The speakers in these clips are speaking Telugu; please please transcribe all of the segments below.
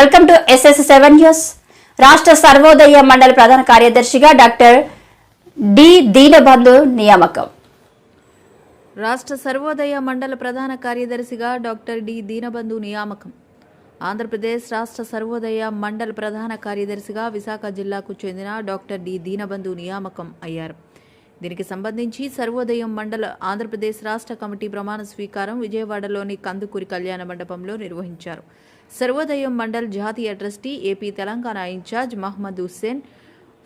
Welcome to SS seven news. రాష్ట్ర సర్వోదయ మండలి ప్రధాన కార్యదర్శిగా డాక్టర్ డి దీనబంధు నియామకం. రాష్ట్ర సర్వోదయ మండల ప్రధాన కార్యదర్శిగా డాక్టర్ డి దీనబంధు నియామకం. ఆంధ్రప్రదేశ్ రాష్ట్ర సర్వోదయ మండల ప్రధాన కార్యదర్శిగా విశాఖ జిల్లాకు చెందిన డాక్టర్ డి దీనబంధు నియామకం అయ్యారు. దీనికి సంబంధించి సర్వోదయం మండల ఆంధ్రప్రదేశ్ రాష్ట్ర కమిటీ ప్రమాణ స్వీకారం విజయవాడలోని కందుకూరి కళ్యాణ మండపంలో నిర్వహించారు. సర్వోదయం మండల్ జాతీయ trustee AP Telangana incharge Mohammed Hussain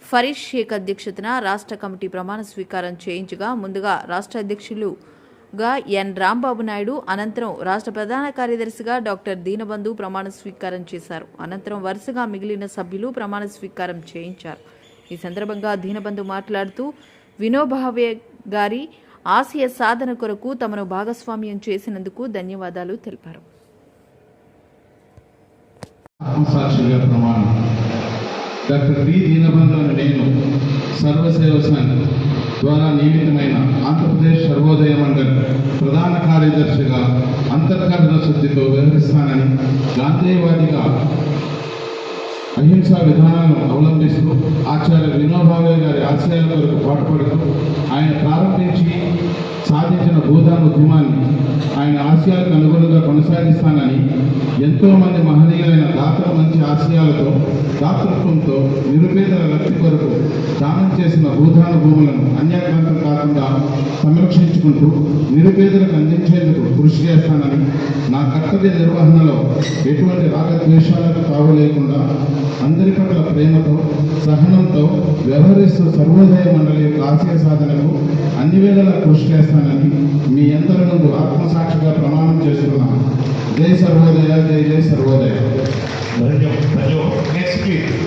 Farish Sheikh అధ్యక్షతన రాష్ట్ర కమిటీ ప్రమాణ స్వీకారం చేయించగా ముందుగా రాష్ట్ర అధ్యక్షులుగా ఎన్ రాంబాబు నాయుడు అనంతరం రాష్ట్ర ప్రధాన కార్యదర్శిగా డాక్టర్ దీనబంధు ప్రమాణ స్వీకారం చేశారు. అనంతరం వరుసగా మిగిలిన సభ్యులు ప్రమాణ స్వీకారం చేయించారు. ఈ సందర్భంగా దీనబంధు మాట్లాడుతూ వినోభావే గారి ఆశయ సాధన కొరకు తమను భాగస్వామ్యం చేసినందుకు ధన్యవాదాలు తెలిపారు. ఆత్మసాక్షిగా ప్రమాణం. Doctor D. దీనబంధు నేను సర్వసేవ సంఘ్ ద్వారా నియమితమైన ఆంధ్రప్రదేశ్ సర్వోదయ మండలి ప్రధాన కార్యదర్శిగా అంతర్కరణ శుద్ధితో వ్యవహరిస్తానని గాంధీవాదిగా అహింసా విధానాలను అవలంబిస్తూ ఆచార్య వినోబావే గారి ఆశయాల వరకు పాటుపడుతూ ఆయన ప్రారంభించి సాధించిన భూదాన ఉద్యమాన్ని ఆశయాలకు అనుగుణంగా కొనసాగిస్తానని ఎంతో మంది మహనీయులైన దాతల మంచి ఆశయాలతో దాతృత్వంతో నిరుపేదల లబ్ధి కొరకు దానం చేసిన భూదాన భూములను అన్యాక్రాంతం కాకుండా సంరక్షించుకుంటూ నిరుపేదలకు అందించేందుకు కృషి చేస్తానని నా కర్తవ్య నిర్వహణలో ఎటువంటి రాగద్వేషాలకు తావు లేకుండా అందరి పట్ల ప్రేమతో సహనంతో వ్యవహరిస్తూ సర్వోదయ మండలి యొక్క ఆశయ సాధనకు అన్ని వేళలా కృషి చేస్తానని మీ అందరూ जय सर्वोदय जय जय सर्वोदय। धन्यवाद नेक्स्ट प्लीज़